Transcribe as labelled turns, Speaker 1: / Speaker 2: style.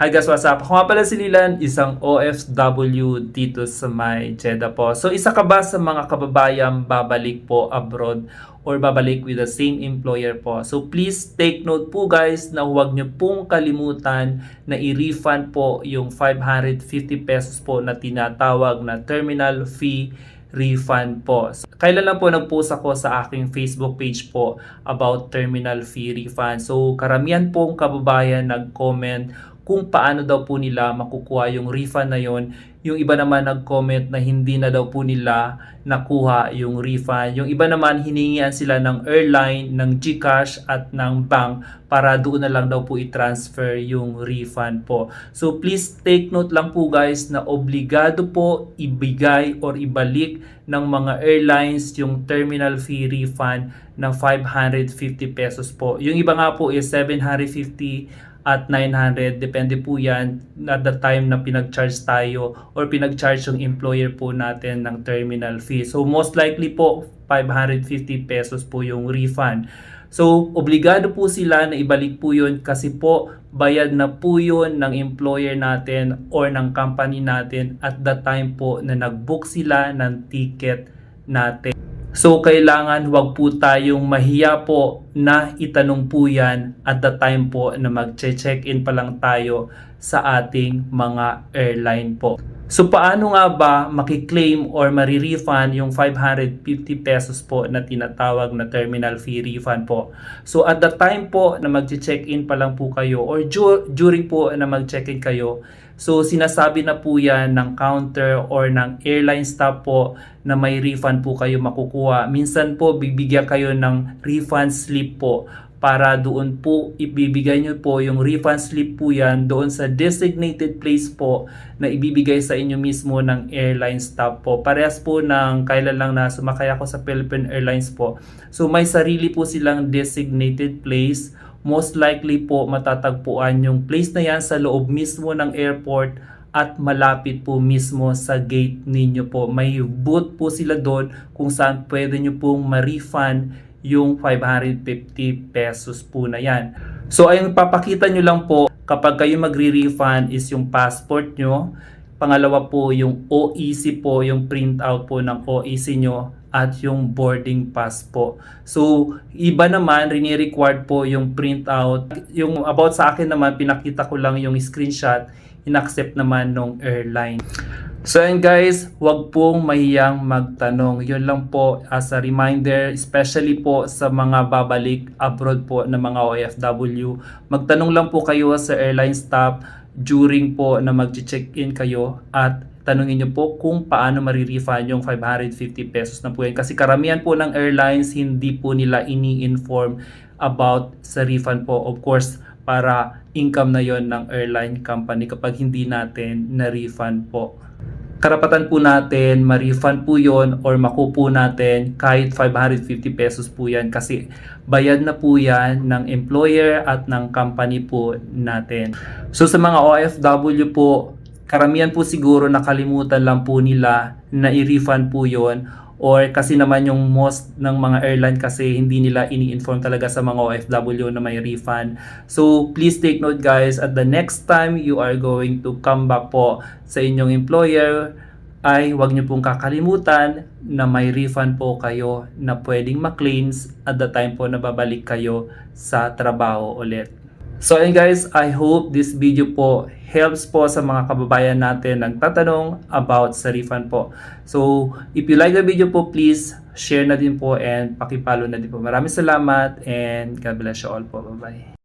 Speaker 1: Hi guys, what's up? Ako nga pala si Lilan, isang OFW dito sa may Jeddah po. So isa ka ba sa mga kababayang babalik po abroad or babalik with the same employer po? So please take note po guys na huwag nyo pong kalimutan na i-refund po yung 550 pesos po na tinatawag na terminal fee refund po. Kailan lang po nag-post ako sa aking Facebook page po about terminal fee refund. So karamihan pong kababayan nag-comment kung paano daw po nila makukuha yung refund na yon. Yung iba naman nag-comment na hindi na daw po nila nakuha yung refund. Yung iba naman hiningian sila ng airline, ng GCash at ng bank para doon na lang daw po i-transfer yung refund po. So please take note lang po guys na obligado po ibigay or ibalik ng mga airlines yung terminal fee refund ng 550 pesos po. Yung iba nga po is 750 at 900 depende po yan at the time na pinag-charge tayo or pinag-charge yung employer po natin ng terminal fee. So most likely po 550 pesos po yung refund. So obligado po sila na ibalik po yun kasi po bayad na po yun ng employer natin or ng company natin at the time po na nag-book sila ng ticket natin. So kailangan wag po tayong mahiya po na itanong po yan at the time po na mag-check-in pa lang tayo sa ating mga airline po. So paano nga ba makiklaim or marirefund yung 550 pesos po na tinatawag na terminal fee refund po? So at the time po na mag-check-in pa lang po kayo or dur- during po na mag-check-in kayo, So sinasabi na po yan ng counter or ng airline staff po na may refund po kayo makukuha. Minsan po bibigyan kayo ng refund slip po para doon po ibibigay nyo po yung refund slip po yan doon sa designated place po na ibibigay sa inyo mismo ng airline staff po. Parehas po ng kailan lang na sumakay ako sa Philippine Airlines po. So may sarili po silang designated place most likely po matatagpuan yung place na yan sa loob mismo ng airport at malapit po mismo sa gate ninyo po. May booth po sila doon kung saan pwede nyo pong ma-refund yung 550 pesos po na yan. So ayun papakita nyo lang po kapag kayo magre-refund is yung passport nyo. Pangalawa po yung OEC po, yung printout po ng OEC nyo at yung boarding pass po. So, iba naman, rini-required po yung printout. Yung about sa akin naman, pinakita ko lang yung screenshot, inaccept naman nung airline. So and guys, wag pong mahiyang magtanong. Yun lang po as a reminder, especially po sa mga babalik abroad po na mga OFW. Magtanong lang po kayo sa airline staff during po na mag-check-in kayo at tanungin nyo po kung paano marirefund yung 550 pesos na po yan. Kasi karamihan po ng airlines hindi po nila ini-inform about sa refund po. Of course, para income na yon ng airline company kapag hindi natin na-refund po karapatan po natin, ma-refund po yon or makupo natin kahit 550 pesos po yan kasi bayad na po yan ng employer at ng company po natin. So sa mga OFW po, karamihan po siguro nakalimutan lang po nila na i-refund po yon or kasi naman yung most ng mga airline kasi hindi nila ini-inform talaga sa mga OFW na may refund. So please take note guys at the next time you are going to come back po sa inyong employer ay huwag niyo pong kakalimutan na may refund po kayo na pwedeng ma-claims at the time po na babalik kayo sa trabaho ulit. So ayun guys, I hope this video po helps po sa mga kababayan natin nagtatanong about sa refund po. So if you like the video po, please share na din po and pakipalo na din po. Maraming salamat and God bless you all po. Bye-bye.